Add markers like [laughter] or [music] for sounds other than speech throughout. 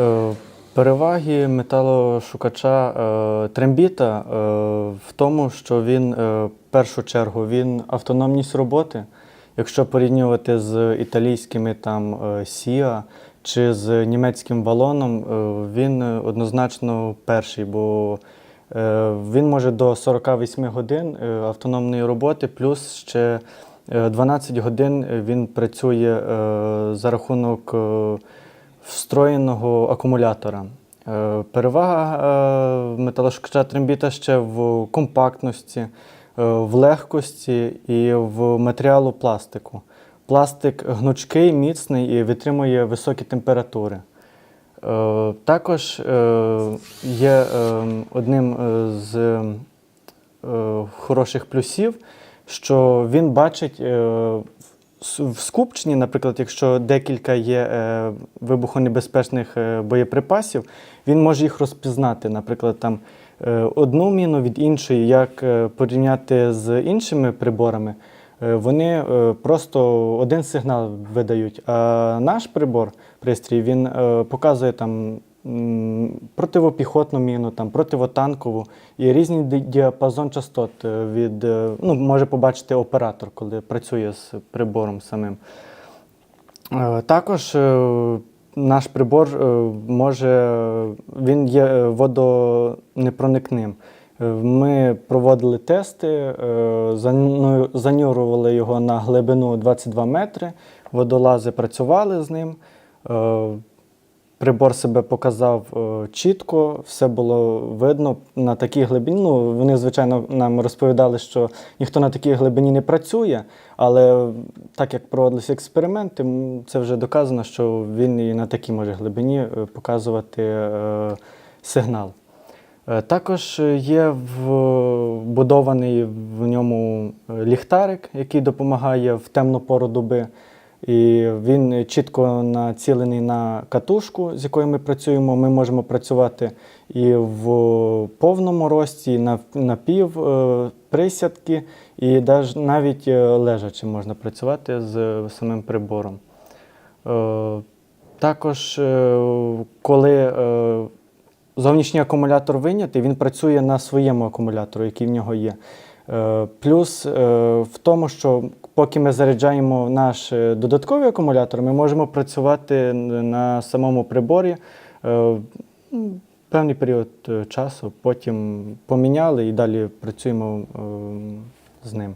Е, Переваги металошукача е, трембіта е, в тому, що він в першу чергу він автономність роботи. Якщо порівнювати з італійськими там SIA чи з німецьким балоном, він однозначно перший, бо він може до 48 годин автономної роботи, плюс ще е, 12 годин він працює за рахунок встроєного акумулятора. Е, Перевага е, металошукача трембіта ще в компактності, е, в легкості і в матеріалу пластику. Пластик гнучкий, міцний і витримує високі температури. Також є одним з хороших плюсів, що він бачить в- скупченні, наприклад, якщо декілька є е, вибухонебезпечних е, боєприпасів, він може їх розпізнати. Наприклад, там е, одну міну від іншої, як порівняти з іншими приборами. Вони просто один сигнал видають. А наш прибор, пристрій, він показує там противопіхотну міну, там, противотанкову і різний діапазон частот е, від, е, ну, може побачити оператор, коли працює з прибором самим. Е, Також наш прибор може, він є водонепроникним. Ми проводили тести, занюрували його на глибину 22 метри, водолази працювали з ним. Прибор себе показав е, чітко, все було видно на такій глибині. Ну, вони, звичайно, нам розповідали, що ніхто на такій глибині не працює, але так як проводилися експерименти, це вже доказано, що він і на такій може глибині е, показувати е, сигнал. Також є вбудований в ньому ліхтарик, який допомагає в темну пору доби. І він чітко націлений на катушку, з якою ми працюємо. Ми можемо працювати і в повному рості, і на, на пів е, присядки, і навіть е, лежачи можна працювати з самим прибором. Е, Також, коли зовнішній акумулятор вийнятий, він працює на своєму акумулятору, який в нього є. Плюс в тому, що поки ми заряджаємо наш е, додатковий акумулятор, ми можемо працювати на самому приборі е, певний період е, часу, потім поміняли і далі працюємо з ним.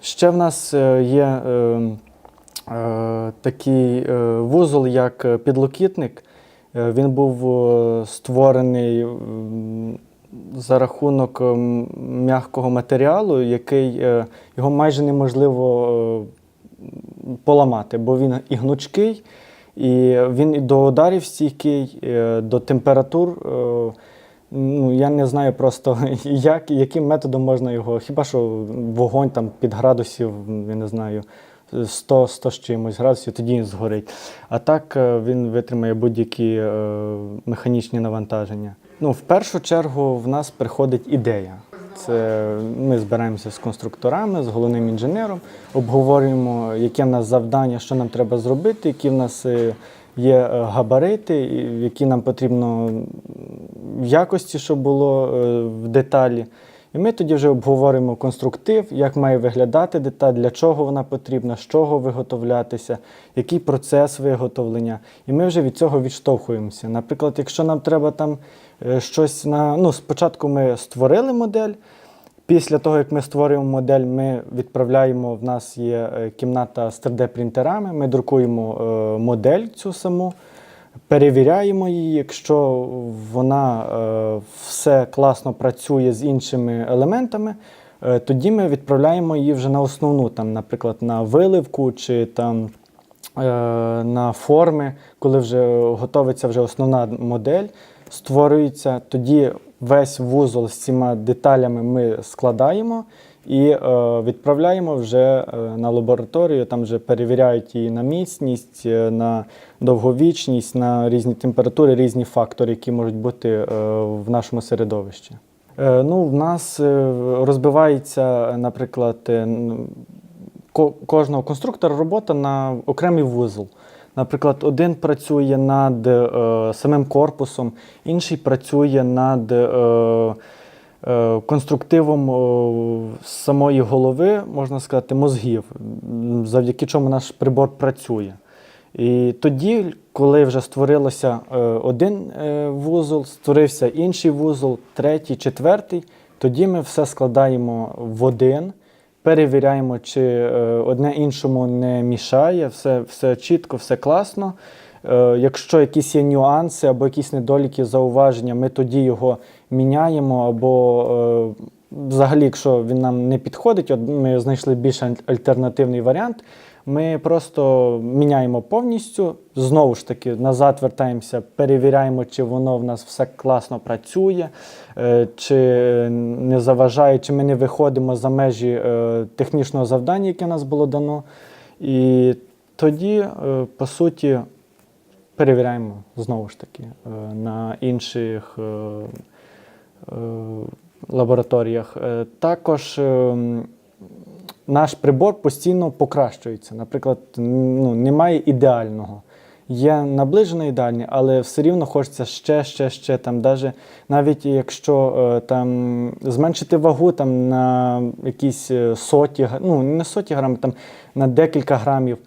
Ще в нас є такий вузол, як підлокітник. Він був створений за рахунок ем, м'якого матеріалу, який е, його майже неможливо е, поламати, бо він і гнучкий, і він і до ударів стійкий, е, до температур. Ну, я не знаю просто, [laughs] як, яким методом можна його. Хіба що вогонь там під градусів, я не знаю, 100, 100 з чимось градусів, тоді він згорить. А так він витримає будь-які механічні навантаження. Ну, в першу чергу в нас приходить ідея. Це ми збираємося з конструкторами, з головним інженером, обговорюємо, яке в нас завдання, що нам треба зробити, які в нас е, є е, габарити, які нам потрібно в якості, щоб було е, в деталі. І ми тоді вже обговоримо конструктив, як має виглядати деталь, для чого вона потрібна, з чого виготовлятися, який процес виготовлення. І ми вже від цього відштовхуємося. Наприклад, якщо нам треба там е, щось на. Ну, спочатку ми створили модель. Після того, як ми створюємо модель, ми відправляємо. В нас є е, кімната з 3D-принтерами, ми друкуємо е, модель цю саму, перевіряємо її. Якщо вона е, все класно працює з іншими елементами, е, тоді ми відправляємо її вже на основну, там, наприклад, на виливку чи там. е, На форми, коли вже готовиться вже основна модель, створюється, тоді весь вузол з цими деталями ми складаємо і е, відправляємо вже е, на лабораторію. Там вже перевіряють її на міцність, е, на довговічність, на різні температури, різні фактори, які можуть бути в нашому середовищі. Ну, в нас розбивається, наприклад, ко- кожного конструктора робота на окремий вузол. Наприклад, один працює над е, самим корпусом, інший працює над е, конструктивом е, самої голови, можна сказати, мозгів, завдяки чому наш прибор працює. І тоді, коли вже створилося е, один е, вузол, створився інший вузол, третій, четвертий, тоді ми все складаємо в один, перевіряємо, чи одне іншому не мішає, все, все чітко, все класно. Якщо якісь є нюанси або якісь недоліки, зауваження, ми тоді його міняємо. Або е, взагалі, якщо він нам не підходить, от ми знайшли більш альтернативний варіант. Ми просто міняємо повністю. Знову ж таки, назад вертаємося, перевіряємо, чи воно в нас все класно працює, е, чи не заважає, чи ми не виходимо за межі е, технічного завдання, яке нас було дано. І тоді, по суті, перевіряємо знову ж таки на інших лабораторіях. Е, Також е, наш прибор постійно покращується. Наприклад, ну, немає ідеального. Є наближено ідеальний, але все рівно хочеться ще, ще, ще. Там, даже, навіть якщо е, там, зменшити вагу там, на якісь е, соті, ну не соті грамів, там, на декілька грамів,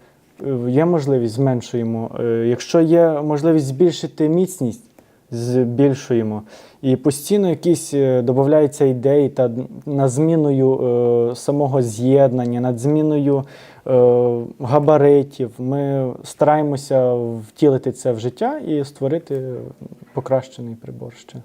е, є можливість, зменшуємо. Е, Якщо є можливість збільшити міцність, збільшуємо. І постійно якісь е, додаються ідеї та над зміною е, самого з'єднання, над зміною е, габаритів. Ми стараємося втілити це в життя і створити покращений прибор ще.